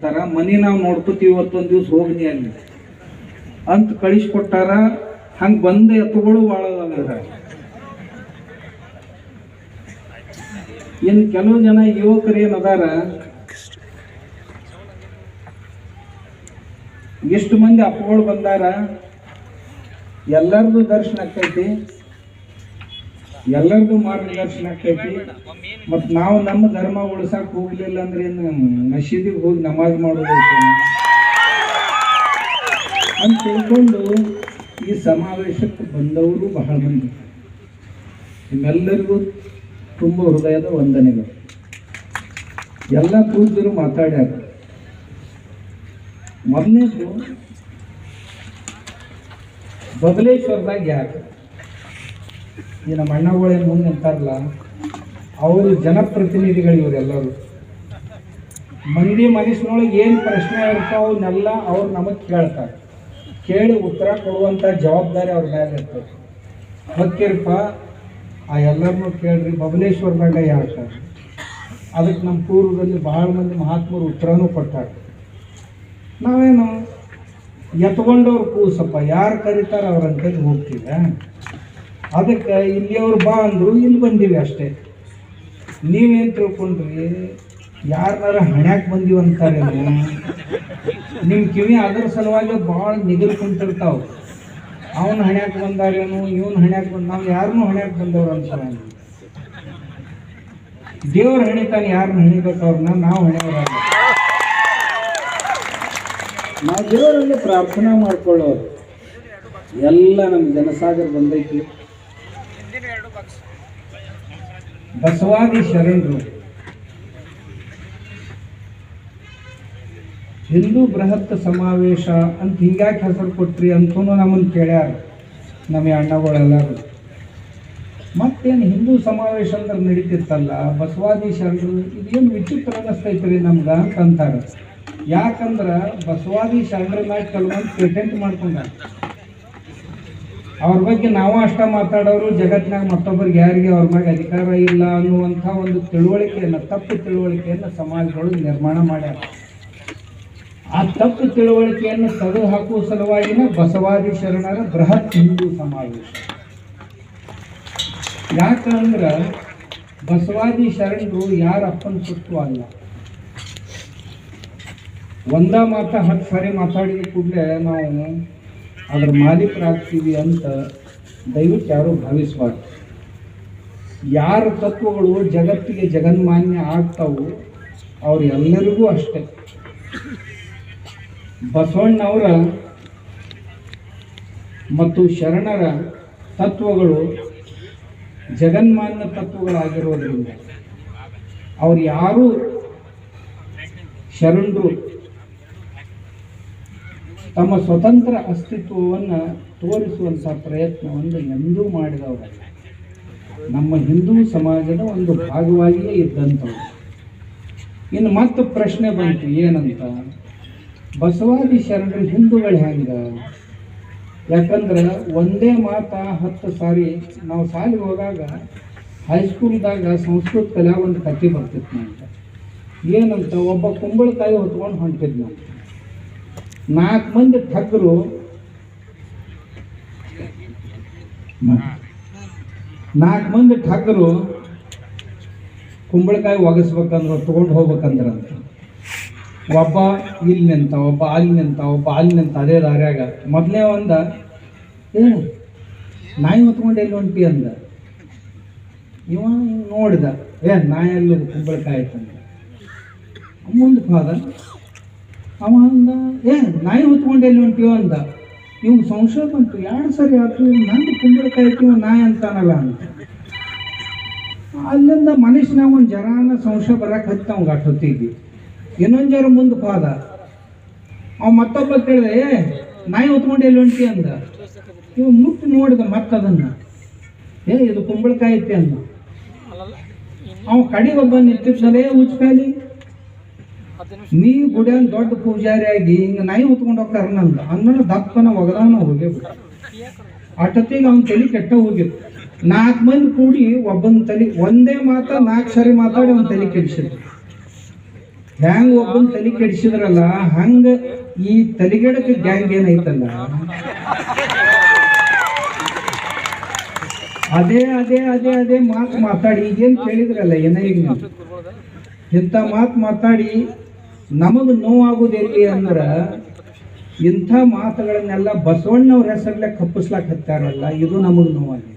ತರ ಮನಿ ನಾವು ನೋಡ್ಕೋತೀವಿ ಇವತ್ತೊಂದು ದಿವಸ ಹೋಗ್ನಿ ಅಲ್ಲಿ ಅಂತ ಕಳಿಸ್ಕೊಟ್ಟಾರ, ಹಂಗೆ ಬಂದ ಎತ್ತುಗಳು ಭಾಳ ಇನ್ನು ಇನ್ ಕೆಲವು ಜನ ಯುವಕರು ಏನದಾರ ಎಷ್ಟು ಮಂದಿ ಅಪ್ಪಗಳು ಬಂದಾರ. ಎಲ್ಲರದು ದರ್ಶನ ಆಕೈತಿ ಎಲ್ಲರದು ಮಾರ್ಗದರ್ಶನ ಆಗ್ತೈತಿ ಮತ್ ನಾವು ನಮ್ಮ ಧರ್ಮ ಉಳಿಸಕ್ ಹೋಗ್ಲಿಲ್ಲ ಅಂದ್ರೆ ಮಸೀದಿಗೆ ಹೋಗಿ ನಮಾಜ್ ಮಾಡೋದೈತೆ ಅಂತ ತಿಳ್ಕೊಂಡು ಈ ಸಮಾವೇಶಕ್ಕೆ ಬಂದವರು ಬಹಳ ಮಂದಿ. ನಿಮ್ಮೆಲ್ಲರಿಗೂ ತುಂಬ ಹೃದಯದ ವಂದನೆಗಳು. ಎಲ್ಲ ಪೂಜ್ಯರು ಮಾತಾಡ್ಯಾರ ಮೊದಲನೇದು ಬಬಲೇಶ್ವರದಾಗ ಯಾಕೆ ಈ ನಮ್ಮ ಅಣ್ಣಗಳೇ ಮುಂದೆ ನಿಂತಾರಲ್ಲ, ಅವರು ಜನಪ್ರತಿನಿಧಿಗಳು ಇವರೆಲ್ಲರೂ. ಮಂದಿ ಮನಸ್ಸಿನೊಳಗೆ ಏನು ಪ್ರಶ್ನೆ ಇರ್ತಾವ ಅವನ್ನೆಲ್ಲ ಅವ್ರು ನಮಗೆ ಕೇಳ್ತಾರೆ. ಕೇಳಿ ಉತ್ತರ ಕೊಡುವಂಥ ಜವಾಬ್ದಾರಿ ಅವ್ರ ಮೇಲೆ ಇರ್ತದೆ. ಹೊಕ್ಕಿರಪ್ಪ ಆ ಎಲ್ಲರನ್ನೂ ಕೇಳ್ರಿ ಬಬಲೇಶ್ವರದಾಗ ಹೇಳ್ತಾರೆ ಅದಕ್ಕೆ ನಮ್ಮ ಪೂರ್ವದಲ್ಲಿ ಬಹಳ ಮಂದಿ ಮಹಾತ್ಮರು ಉತ್ತರನೂ ಕೊಟ್ಟಾರೆ. ನಾವೇನು ಎತ್ಕೊಂಡವ್ರು ಕೂಸಪ್ಪ, ಯಾರು ಕರೀತಾರೆ ಅವ್ರ ಅಂತ ಹೋಗ್ತೀವಿ. ಅದಕ್ಕೆ ಇಲ್ಲಿಯವ್ರು ಬಾ ಅಂದರು, ಇಲ್ಲಿ ಬಂದೀವಿ ಅಷ್ಟೇ. ನೀವೇನು ತಿಳ್ಕೊಂಡ್ರಿ? ಯಾರನ್ನಾರ ಹಣ್ಯಾಕ್ ಬಂದೀವಿ ಅಂತಾರೆ ನಿಮ್ಮ ಕಿವಿ ಅದರ ಸಲುವಾಗಿ ಭಾಳ ನಿಗಲ್ ಕುಂತಿರ್ತಾವ ಅವನು ಹಣ್ಯಾಕ್ ಬಂದಾರೇನು? ಇವನು ಹಣ್ಯಾಕ್ ಬಂದ, ನಾವು ಯಾರನ್ನೂ ಹಣ್ಯಾಕ್ ಬಂದವ್ರು ಅಂತಾರೆ. ದೇವ್ರ ಹಣಿತಾನೆ ಯಾರನ್ನ ಹಣಿಬೇಕು ಅವ್ರನ್ನ ನಾವು ಹಣಿಯೋರಾಗ ನಾವು ದೇವರಲ್ಲಿ ಪ್ರಾರ್ಥನೆ ಮಾಡ್ಕೊಳ್ಳೋರು. ಎಲ್ಲ ನಮ್ಮ ಜನಸಾಗರ ಬಂದೈತಿ. ಬಸವಾದಿ ಶರಣರು, ಹಿಂದೂ ಬೃಹತ್ ಸಮಾವೇಶ ಅಂತ ಹಿಂಗ್ಯಾಕೆ ಹೆಸರು ಕೊಟ್ರಿ ಅಂತೂ ನಮ್ಮನ್ನು ಕೇಳ್ಯಾರ ನಮ್ಮ ಅಣ್ಣಗಳೆಲ್ಲರೂ. ಮತ್ತೇನು ಹಿಂದೂ ಸಮಾವೇಶ ಅಂದ್ರೆ ನಡೀತಿರ್ತಲ್ಲ ಬಸವಾದಿ ಶರಣರು, ಇದೇನು ವಿಚಿತ್ರ ಅನ್ನಿಸ್ತೈತ್ರಿ ನಮ್ಗೆ ಅಂತ ಯಾಕಂದ್ರೆ ಬಸವಾದಿ ಶರಣರ ಮ್ಯಾಗ ಕೆಲವೊಂದು ಪೇಟೆಂಟ್ ಮಾಡ್ಕೊಂಡಾರ. ಅವ್ರ ಬಗ್ಗೆ ನಾವು ಅಷ್ಟ ಮಾತಾಡೋರು, ಜಗತ್ತಿನಾಗ ಮತ್ತೊಬ್ಬರಿಗೆ ಯಾರಿಗೆ ಅವ್ರ ಮ್ಯಾಗ ಅಧಿಕಾರ ಇಲ್ಲ ಅನ್ನುವಂಥ ಒಂದು ತಿಳುವಳಿಕೆಯನ್ನು, ತಪ್ಪು ತಿಳುವಳಿಕೆಯನ್ನು ಸಮಾಜಗಳು ನಿರ್ಮಾಣ ಮಾಡ್ಯಾರ. ಆ ತಪ್ಪು ತಿಳುವಳಿಕೆಯನ್ನು ತೆಗೆದು ಹಾಕುವ ಸಲುವಾಗಿನ ಬಸವಾದಿ ಶರಣರ ಬೃಹತ್ ಹಿಂದೂ ಸಮಾವೇಶ ಯಾಕಂದ್ರೆ ಬಸವಾದಿ ಶರಣರು ಯಾರ ಅಪ್ಪನ ಸುತ್ತು ಅಲ್ಲ. ಒಂದ ಮಾತ ಹತ್ತು ಸಾರಿ ಮಾತಾಡಿದ ಕೂಡಲೇ ನಾವು ಅದ್ರ ಮಾಲೀಕರಾಗ್ತೀವಿ ಅಂತ ದಯವಿಟ್ಟು ಯಾರು ಭಾವಿಸಬಾರ್ದು. ಯಾರ ತತ್ವಗಳು ಜಗತ್ತಿಗೆ ಜಗನ್ಮಾನ್ಯ ಆಗ್ತಾವೋ ಅವ್ರು ಎಲ್ಲರಿಗೂ ಅಷ್ಟೇ. ಬಸವಣ್ಣವರ ಮತ್ತು ಶರಣರ ತತ್ವಗಳು ಜಗನ್ಮಾನ್ಯ ತತ್ವಗಳಾಗಿರೋದ್ರಿಂದ ಅವ್ರು ಯಾರು ಶರಣರು ತಮ್ಮ ಸ್ವತಂತ್ರ ಅಸ್ತಿತ್ವವನ್ನು ತೋರಿಸುವಂಥ ಪ್ರಯತ್ನವನ್ನು ಎಂದೂ ಮಾಡಿದವರಲ್ಲ ನಮ್ಮ ಹಿಂದೂ ಸಮಾಜದ ಒಂದು ಭಾಗವಾಗಿಯೇ ಇದ್ದಂಥವ್ರು. ಇನ್ನು ಮತ್ತೆ ಪ್ರಶ್ನೆ ಬಂತು, ಏನಂತ? ಬಸವಾದಿ ಶರಣರು ಹಿಂದೂಗಳು ಹೆಂಗ ಯಾಕಂದ್ರೆ ಒಂದೇ ಮಾತ ಹತ್ತು ಸಾರಿ, ನಾವು ಸಾಲಿ ಹೋದಾಗ ಹೈಸ್ಕೂಲ್ದಾಗ ಸಂಸ್ಕೃತ ಕಲಾ ಒಂದು ಕತೆ ಬರ್ತಿತ್ತು ಅಂತ ಏನಂತ, ಒಬ್ಬ ಕುಂಬಳಕಾಯಿ ಹೊತ್ಕೊಂಡು ಹೊಂಟಿದ್ನು ನಾಲ್ಕು ಮಂದಿ ಠಕ್ರು ನಾಲ್ಕು ಮಂದಿ ಠಕ್ರು ಕುಂಬಳಕಾಯಿ ಒಗಸ್ಬೇಕಂದ್ರೆ, ತೊಗೊಂಡು ಹೋಗ್ಬೇಕಂದ್ರಂತ ಒಬ್ಬ ಇಲ್ಲಿ ನಿಂತ, ಒಬ್ಬ ಅಲ್ಲಿ ನಿಂತ, ಒಬ್ಬ ಅಲ್ಲಿ ನಿಂತ ಅದೇ ದಾರ್ಯಾಗ ಮೊದಲೇ ಒಂದ, ಏ, ನಾಯಿ ಹೊತ್ಕೊಂಡು ಎಲ್ಲಿ ಹೊಂಟಿ ಅಂದ. ಇವ ನೋಡಿದ, ಏ, ನಾಯಿ ಅಲ್ಲಿ ಕುಂಬಳಕಾಯಿ ಆಯ್ತಂದ ಮುಂದೆ ಹೋದ. ಅವ ಅಂದ, ಏ, ನಾಯಿ ಹೊತ್ಕೊಂಡು ಎಲ್ಲಿ ಹೊಂಟಿಯೋ ಅಂದ ಇವ್ನು ಸಂಶಯ ಬಂತು ಎರಡು ಸರಿ ಆಯ್ತು ನಂದು ಕುಂಬಳಕಾಯಿ ಆಯ್ತು ನಾಯಿ ಅಂತಾನಲ್ಲ ಅಂತ. ಅಲ್ಲಿಂದ ಮನುಷ್ಯನ ಒಂದು ಜರಾನ ಸಂಶಯ ಬರಕ್ಕೆ ಹತ್ತ ಅವ್ಗೆ ಅಷ್ಟೊತ್ತಿಗೆ ಇನ್ನೊಂದು ಜರ ಮುಂದೆ ಪಾದ. ಅವ ಮತ್ತೊಬ್ಬ ಕೇಳಿದೆ, ಏ, ನಾಯಿ ಹೊತ್ಕೊಂಡು ಎಲ್ಲಿ ಹೊಂಟಿ ಅಂದ. ಇವ್ ಮುಟ್ಟು ನೋಡಿದ ಮತ್ತದನ್ನ, ಏ, ಇದು ಕುಂಬಳಕಾಯಿ ಐತಿ ಅಂದ. ಅವ ಕಡೆಗೆ ಒಬ್ಬ ನಿಂತಿರ್ಸಲೇ ಉಚ್ಕಾಲಿ ನೀ ಗುಡಿಯನ್ ದೊಡ್ಡ ಪೂಜಾರಿ ಆಗಿ ಹಿಂಗ ನಾಯಿ ಹೊತ್ಕೊಂಡು ಹೋಗ್ತಾರ ನಂದ. ಅಂದ್ಮೇಲೆ ದಪ್ಪನ ಒಗದಾನ ಹೋಗಿ ಅಟತಿಗೆ ಅವ್ನ ತಲೆ ಕೆಟ್ಟ ಹೋಗಿತ್ತು ನಾಲ್ಕು ಮಂದಿ ಕೂಡಿ ಒಬ್ಬನ ತಲೆ, ಒಂದೇ ಮಾತ, ನಾಲ್ಕು ಸರಿ ಮಾತಾಡಿ ಅವ್ನ ತಲೆ ಕೆಡಿಸಿದ್ರು. ಹ್ಯಾಂಗ ಒಬ್ಬನ ತಲೆ ಕೆಡಿಸಿದ್ರಲ್ಲ, ಹಂಗ ಈ ತಲೆಗೆಡಕ ಗ್ಯಾಂಗ್ ಏನೈತಲ್ಲ? ಅದೇ ಅದೇ ಅದೇ ಅದೇ ಮಾತು ಮಾತಾಡಿ, ಈಗೇನು ಕೇಳಿದ್ರಲ್ಲ ಏನ ಈಗ ಇಂಥ ಮಾತು ಮಾತಾಡಿ ನಮಗ್ ನೋವಾಗುದಿರ್ಲಿ ಅಂದ್ರೆ ಇಂಥ ಮಾತುಗಳನ್ನೆಲ್ಲ ಬಸವಣ್ಣವ್ರ ಹೆಸರಲ್ಲೇ ಕಪ್ಪಿಸ್ಲಾಕ್ ಹತ್ತಾರಲ್ಲ, ಇದು ನಮಗ್ ನೋವಾಗಿದೆ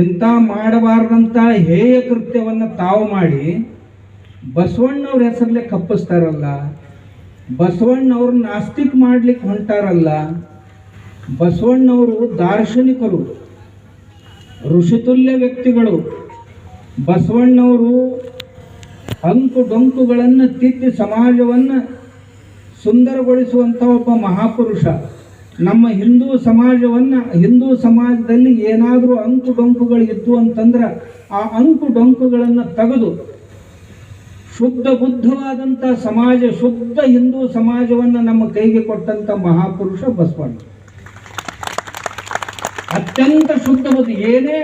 ಇಂಥ ಮಾಡಬಾರ್ದಂತ ಹೇಯ ಕೃತ್ಯವನ್ನ ತಾವು ಮಾಡಿ ಬಸವಣ್ಣವ್ರ ಹೆಸರಲ್ಲೇ ಕಪ್ಪಿಸ್ತಾರಲ್ಲ, ಬಸವಣ್ಣವ್ರು ನಾಸ್ತಿಕ್ ಮಾಡ್ಲಿಕ್ಕೆ ಹೊಂಟಾರಲ್ಲ, ಬಸವಣ್ಣವರು ದಾರ್ಶನಿಕರು, ಋಷಿತುಲ್ಯ ವ್ಯಕ್ತಿಗಳು, ಬಸವಣ್ಣವರು ಅಂಕು ಡೊಂಕುಗಳನ್ನು ತಿದ್ದಿ ಸಮಾಜವನ್ನು ಸುಂದರಗೊಳಿಸುವಂಥ ಒಬ್ಬ ಮಹಾಪುರುಷ. ನಮ್ಮ ಹಿಂದೂ ಸಮಾಜವನ್ನು, ಹಿಂದೂ ಸಮಾಜದಲ್ಲಿ ಏನಾದರೂ ಅಂಕು ಡೊಂಕುಗಳು ಇದ್ದು ಅಂತಂದ್ರೆ ಆ ಅಂಕು ಡೊಂಕುಗಳನ್ನು ತೆಗೆದು ಶುದ್ಧ ಬುದ್ಧವಾದಂಥ ಸಮಾಜ, ಶುದ್ಧ ಹಿಂದೂ ಸಮಾಜವನ್ನು ನಮ್ಮ ಕೈಗೆ ಕೊಟ್ಟಂಥ ಮಹಾಪುರುಷ ಬಸವಣ್ಣ. ಅತ್ಯಂತ ಶುದ್ಧ ಏನೇ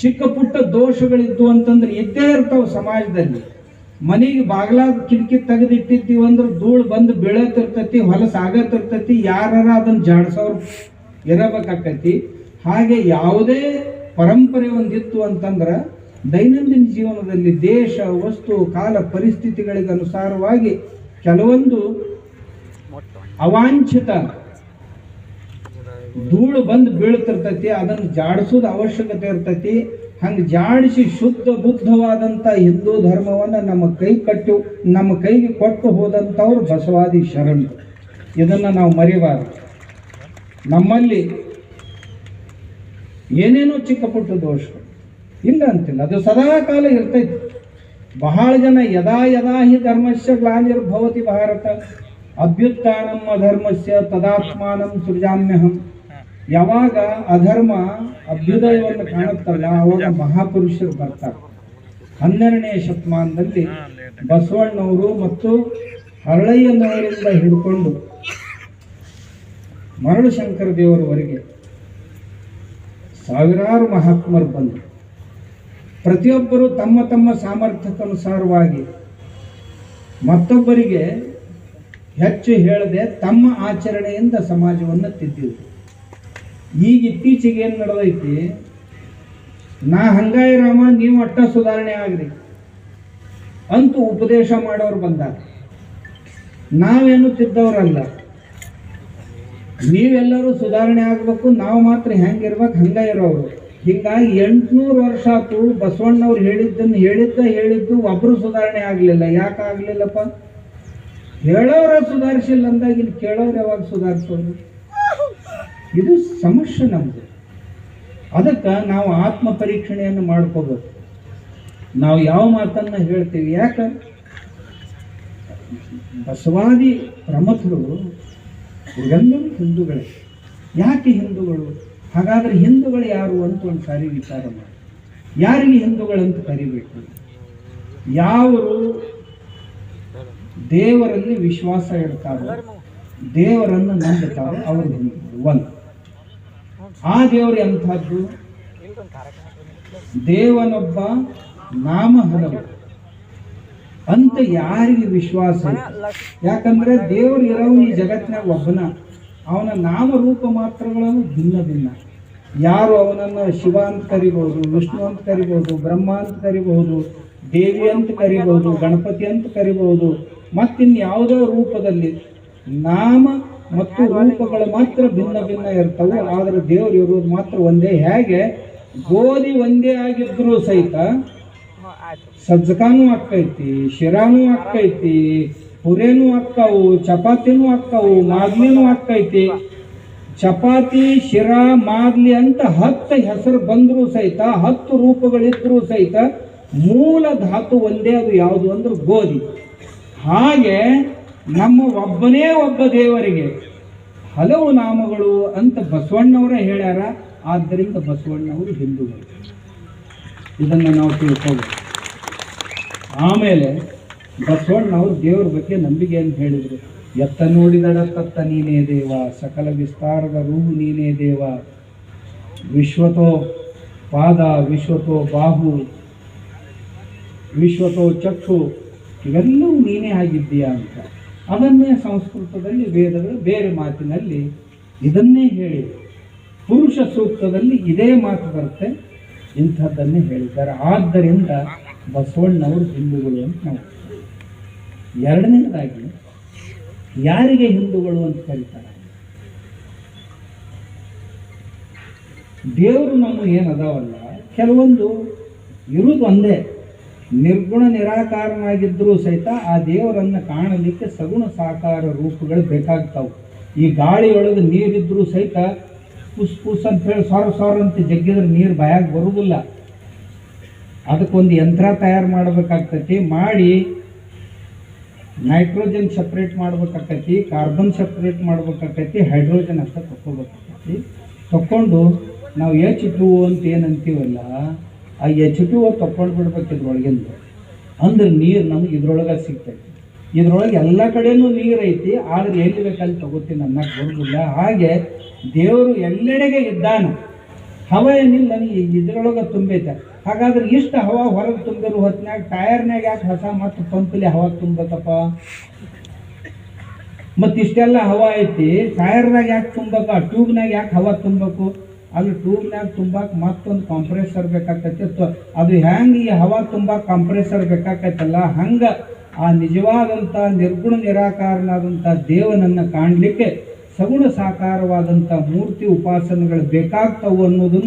ಚಿಕ್ಕ ಪುಟ್ಟ ದೋಷಗಳಿದ್ದು ಅಂತಂದ್ರೆ ಇದ್ದೇ ಇರ್ತಾವೆ ಸಮಾಜದಲ್ಲಿ. ಮನೆಗೆ ಬಾಗ್ಲ ಕಿಟಕಿ ತೆಗೆದಿಟ್ಟಿರ್ತೀವಿ ಅಂದ್ರೆ ಧೂಳು ಬಂದು ಬೀಳತಿರ್ತೈತಿ ಹೊಲಸು ಆಗತಿರ್ತೈತಿ ಯಾರಾರ ಅದನ್ನ ಜಾಡ್ಸೋರು ಇರಬೇಕಾಕೈತಿ. ಹಾಗೆ ಯಾವುದೇ ಪರಂಪರೆ ಒಂದಿತ್ತು ಅಂತಂದ್ರೆ ದೈನಂದಿನ ಜೀವನದಲ್ಲಿ ದೇಶ, ವಸ್ತು, ಕಾಲ, ಪರಿಸ್ಥಿತಿಗಳಿಗೆ ಅನುಸಾರವಾಗಿ ಕೆಲವೊಂದು ಅವಾಂಛಿತ ಧೂಳು ಬಂದು ಬೀಳ್ತಿರ್ತೈತಿ, ಅದನ್ನು ಜಾಡಿಸೋದು ಅವಶ್ಯಕತೆ ಇರ್ತೈತಿ. ಹಂಗೆ ಜಾಡಿಸಿ ಶುದ್ಧ ಬುದ್ಧವಾದಂಥ ಹಿಂದೂ ಧರ್ಮವನ್ನು ನಮ್ಮ ಕೈ ಕಟ್ಟು, ನಮ್ಮ ಕೈಗೆ ಕೊಟ್ಟು ಹೋದಂಥವ್ರು ಬಸವಾದಿ ಶರಣರು ಇದನ್ನು ನಾವು ಮರಿಬಾರದು. ನಮ್ಮಲ್ಲಿ ಏನೇನೋ ಚಿಕ್ಕ ಪುಟ್ಟ ದೋಷ, ಇಲ್ಲ ಅಂತಿಲ್ಲ. ಅದು ಸದಾ ಕಾಲ ಇರ್ತೈತಿ. ಬಹಳ ಜನ ಯದಾ ಯದಾ ಹಿ ಧರ್ಮಸ್ಯ ಗ್ಲಾನಿರ್ಭವತಿ ಭಾರತ ಅಭ್ಯುತ್ಥಾನಂ ಅಧರ್ಮಸ್ಯ ತದಾತ್ಮಾನಂ ಸೃಜಾಮ್ಯಹಂ. ಯಾವಾಗ ಅಧರ್ಮ ಅಭ್ಯುದಯವನ್ನು ಕಾಣುತ್ತಲ್ಲ ಅವಾಗ ಮಹಾಪುರುಷರು ಬರ್ತಾರೆ. ಹನ್ನೆರಡನೇ ಶತಮಾನದಲ್ಲಿ ಬಸವಣ್ಣವರು ಮತ್ತು ಹರಳಯ್ಯನವರಿಂದ ಹಿಡ್ಕೊಂಡು ಮರಳು ಶಂಕರ ದೇವರವರೆಗೆ ಸಾವಿರಾರು ಮಹಾತ್ಮರು ಬಂದರು. ಪ್ರತಿಯೊಬ್ಬರು ತಮ್ಮ ತಮ್ಮ ಸಾಮರ್ಥ್ಯಕ್ಕನುಸಾರವಾಗಿ ಮತ್ತೊಬ್ಬರಿಗೆ ಹೆಚ್ಚು ಹೇಳದೆ ತಮ್ಮ ಆಚರಣೆಯಿಂದ ಸಮಾಜವನ್ನು ತಿದ್ದಿದ್ರು. ಈಗ ಇತ್ತೀಚೆಗೆ ಏನು ನಡೆದೈತಿ? ನಾ ಹಂಗಾಯ ರಾಮ, ನೀವು ಅಟ್ಟ ಸುಧಾರಣೆ ಆಗ್ರಿ. ಅಂತೂ ಉಪದೇಶ ಮಾಡೋರು ಬಂದಾಗ ನಾವೇನು ತಿದ್ದವರಲ್ಲ. ನೀವೆಲ್ಲರೂ ಸುಧಾರಣೆ ಆಗಬೇಕು, ನಾವು ಮಾತ್ರ ಹೆಂಗಿರ್ಬೇಕು ಹಂಗ ಇರೋರು. ಹಿಂಗಾಗಿ ಎಂಟುನೂರು ವರ್ಷ ಆತು ಬಸವಣ್ಣವ್ರು ಹೇಳಿದ್ದನ್ನು ಹೇಳಿದ್ದ ಹೇಳಿದ್ದು ಒಬ್ಬರು ಸುಧಾರಣೆ ಆಗಲಿಲ್ಲ. ಯಾಕೆ ಆಗಲಿಲ್ಲಪ್ಪ? ಹೇಳೋರ ಸುಧಾರಿಸಿಲ್ಲ ಅಂದಾಗ ಇಲ್ಲಿ ಕೇಳೋರು ಯಾವಾಗ ಸುಧಾರಿಸೋರು ಇದು ಸಮಸ್ಯೆ ನಮ್ದು. ಅದಕ್ಕೆ ನಾವು ಆತ್ಮ ಪರೀಕ್ಷಣೆಯನ್ನು ಮಾಡ್ಕೋಬೇಕು. ನಾವು ಯಾವ ಮಾತನ್ನ ಹೇಳ್ತೀವಿ? ಯಾಕೆ? ಬಸವಾದಿ ಪ್ರಮಥರು ಎಲ್ಲರೂ ಹಿಂದೂಗಳೇ. ಯಾಕೆ ಹಿಂದೂಗಳು? ಹಾಗಾದ್ರೆ ಹಿಂದೂಗಳು ಯಾರು ಅಂತ ಒಂದು ಸಾರಿ ವಿಚಾರ ಮಾಡಿ. ಯಾರಿಗೆ ಹಿಂದೂಗಳಂತ ಕರಿಬೇಕು? ಯಾವರು ದೇವರಲ್ಲಿ ವಿಶ್ವಾಸ ಇಡ್ತಾರೋ, ದೇವರನ್ನು ನಂಬುತ್ತಾರೋ, ಅವರು ಹಿಂದೂಗಳು ಒಂದು. ಆ ದೇವರು ಎಂಥದ್ದು? ದೇವನೊಬ್ಬ ನಾಮ ಹಲವು ಅಂತ ಯಾರಿಗೆ ವಿಶ್ವಾಸ? ಯಾಕಂದ್ರೆ ದೇವರು ಇರೋನು ಈ ಜಗತ್ತಿನಾಗ ಒಬ್ಬನ. ಅವನ ನಾಮ ರೂಪ ಮಾತ್ರಗಳನ್ನು ಭಿನ್ನ ಭಿನ್ನ ಯಾರು ಅವನನ್ನು ಶಿವ ಅಂತ ಕರಿಬಹುದು ವಿಷ್ಣು ಅಂತ ಕರಿಬಹುದು ಬ್ರಹ್ಮ ಅಂತ ಕರಿಬಹುದು ದೇವಿ ಅಂತ ಕರಿಬಹುದು ಗಣಪತಿ ಅಂತ ಕರಿಬಹುದು ಮತ್ತಿನ್ಯಾವುದೋ ರೂಪದಲ್ಲಿ ನಾಮ ಮತ್ತು ರೂಪಗಳು ಮಾತ್ರ ಭಿನ್ನ ಭಿನ್ನ ಇರ್ತವೆ, ಆದರೆ ದೇವರು ಇರೋದು ಮಾತ್ರ ಒಂದೇ. ಹೇಗೆ? ಗೋಧಿ ಒಂದೇ ಆಗಿದ್ರೂ ಸಹಿತ ಸಜ್ಜಕಾನು ಆಗ್ತೈತಿ, ಶಿರಾನು ಆಗ್ತೈತಿ, ಪುರೇನು ಆಕ್ಕವು ಚಪಾತಿನೂ ಆಕ್ಕವು ಮಾದ್ಲಿನೂ ಆಗ್ತೈತಿ. ಚಪಾತಿ, ಶಿರಾ ಮಾದ್ಲಿ ಅಂತ ಹತ್ತು ಹೆಸರು ಬಂದರೂ ಸಹಿತ, ಹತ್ತು ರೂಪಗಳಿದ್ರೂ ಸಹಿತ ಮೂಲ ಧಾತು ಒಂದೇ, ಅದು ಯಾವುದು ಅಂದ್ರೆ ಗೋಧಿ. ಹಾಗೆ ನಮ್ಮ ಒಬ್ಬನೇ ಒಬ್ಬ ದೇವರಿಗೆ ಹಲವು ನಾಮಗಳು ಅಂತ ಬಸವಣ್ಣವರೇ ಹೇಳ್ಯಾರ. ಆದ್ದರಿಂದ ಬಸವಣ್ಣವರು ಹಿಂದೂಗಳು. ಇದನ್ನು ನಾವು ತಿಳ್ಕೋಬೇಕು. ಆಮೇಲೆ ಬಸವಣ್ಣವರು ದೇವರ ಬಗ್ಗೆ ನಂಬಿಕೆ ಅಂತ ಹೇಳಿದರು. ಎತ್ತ ನೋಡಿದಡ ತತ್ತ ನೀನೇ ದೇವ, ಸಕಲ ವಿಸ್ತಾರದ ರೂಹು ನೀನೇ ದೇವ. ವಿಶ್ವತೋ ಪಾದ, ವಿಶ್ವತೋ ಬಾಹು, ವಿಶ್ವತೋ ಚಕ್ಷು, ಇವೆಲ್ಲವೂ ನೀನೇ ಆಗಿದ್ದೀಯಾ ಅಂತ. ಅದನ್ನೇ ಸಂಸ್ಕೃತದಲ್ಲಿ ವೇದಗಳು ಬೇರೆ ಮಾತಿನಲ್ಲಿ ಇದನ್ನೇ ಹೇಳಿದೆ ಪುರುಷ ಸೂಕ್ತದಲ್ಲಿ ಇದೇ ಮಾತು ಬರುತ್ತೆ. ಇಂಥದ್ದನ್ನೇ ಹೇಳಿದ್ದಾರೆ. ಆದ್ದರಿಂದ ಬಸವಣ್ಣವರು ಹಿಂದೂಗಳು ಅಂತ ನಾವು ಎರಡನೇದಾಗಿ, ಯಾರಿಗೆ ಹಿಂದೂಗಳು ಅಂತ ಕರೀತಾರೆ? ದೇವರು ನಮ್ಮ ಏನದಾವಲ್ಲ ಕೆಲವೊಂದು ಇರುವುದು ಒಂದೇ. ನಿರ್ಗುಣ ನಿರಾಕಾರನಾಗಿದ್ದರೂ ಸಹಿತ ಆ ದೇವರನ್ನು ಕಾಣಲಿಕ್ಕೆ ಸಗುಣ ಸಾಕಾರ ರೂಪಗಳು ಬೇಕಾಗ್ತಾವೆ. ಈ ಗಾಳಿಯೊಳಗೆ ನೀರಿದ್ದರೂ ಸಹಿತ ಪುಸ್ ಪುಸ್ ಅಂತ ಹೇಳಿ ಸೊರ ಸೊರ ಅಂತ ಜಗ್ಗಿದ್ರೆ ನೀರು ಬಾಯಾಗ ಬರುವುದಿಲ್ಲ ಅದಕ್ಕೊಂದು ಯಂತ್ರ ತಯಾರು ಮಾಡಬೇಕಾಗ್ತೈತಿ. ಮಾಡಿ ನೈಟ್ರೋಜನ್ ಸಪ್ರೇಟ್ ಮಾಡ್ಬೇಕಾಗ್ತೈತಿ, ಕಾರ್ಬನ್ ಸಪ್ರೇಟ್ ಮಾಡ್ಬೇಕಾಗ್ತೈತಿ, ಹೈಡ್ರೋಜನ್ ಅಂತ ತಕ್ಕೋಬೇಕಾಕೈತಿ ತಕ್ಕೊಂಡು ನಾವು ಎಚ್ ಟು ಅಂತ ಏನು ಅಂತೀವಲ್ಲ ಆ ಎಚ್ ಟು ತಕ್ಕೊಂಡು ಬಿಡ್ಬೇಕು ಇದ್ರೊಳಗಿಂದ ಅಂದ್ರೆ ನೀರು ನಮ್ಗೆ ಇದ್ರೊಳಗೆ ಸಿಗ್ತೈತಿ. ಇದ್ರೊಳಗೆ ಎಲ್ಲ ಕಡೆನೂ ನೀರು ಐತಿ ಆದ್ರೆ ಎಲ್ಲಿ ಬೇಕಲ್ಲಿ ತಗೋತೀನಿ ಅನ್ನಕ್ಕೆ ಬರೋದಿಲ್ಲ. ಹಾಗೆ ದೇವರು ಎಲ್ಲೆಡೆಗೆ ಇದ್ದಾನೆ, ಹವ ಏನಿಲ್ಲ ನನಗೆ ಇದ್ರೊಳಗೆ ತುಂಬೈತೆ ಹಾಗಾದ್ರೆ ಇಷ್ಟು ಹವ ಹೊರಗೆ ತುಂಬಿರೋ ಹೊತ್ತಿನಾಗ ಟಯರ್ನಾಗ ಯಾಕೆ ಹೊಸ ಮತ್ತು ಪಂಪಲ್ಲಿ ಹವ ತುಂಬಬೇಕಪ್ಪ? ಮತ್ತಿಷ್ಟೆಲ್ಲ ಹವಾ ಐತಿ ಟಯರ್ನಾಗ ಯಾಕೆ ತುಂಬಕ ಟ್ಯೂಬ್ನಾಗ ಯಾಕೆ ಹವಾ ತುಂಬಬೇಕು? ಅಲ್ಲಿ ಟ್ಯೂಬ್ನಾಗ ತುಂಬಾಕ್ ಮತ್ತೊಂದು ಕಾಂಪ್ರೆಸರ್ ಬೇಕಾಕೈತಿ. ಅದು ಹೆಂಗೆ ಈ ಹವಾ ತುಂಬ ಕಾಂಪ್ರೆಸರ್ ಬೇಕಾಕೈತಲ್ಲ, ಹಂಗೆ ಆ ನಿಜವಾದಂಥ ನಿರ್ಗುಣ ನಿರಾಕಾರನಾದಂಥ ದೇವನನ್ನು ಕಾಣಲಿಕ್ಕೆ ಸಗುಣ ಸಾಕಾರವಾದಂಥ ಮೂರ್ತಿ ಉಪಾಸನೆಗಳು ಬೇಕಾಗ್ತವು ಅನ್ನೋದನ್ನು